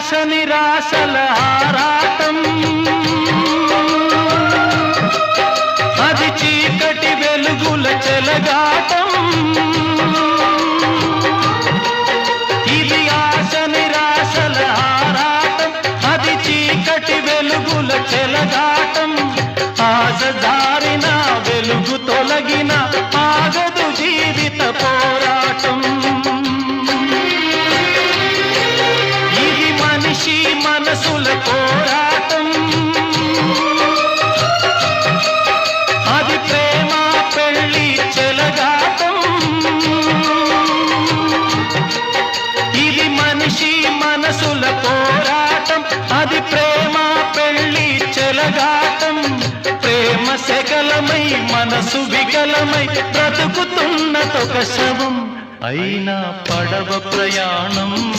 ఆశ నిరాశల ఆరాటం. అది చీకటి వెలుగుల చెలగాటం. ఇది ఆశ నిరాశల ఆరాటం. అది చీకటి వెలుగుల చెలగాటం. ఆశ దారిన వెలుగు తొలగిన ఆగదు జీవితపు మనసుల పోరాటం. అది ప్రేమ పెళ్ళి చెలగాటం. ఇది మనిషి మనసుల పోరాటం. అది ప్రేమ పెళ్ళి చెలగాటం. ప్రేమ శకలమై మనసు వికలమై బ్రతుకుతున్నదొక శవం. అయినా పడవ ప్రయాణం.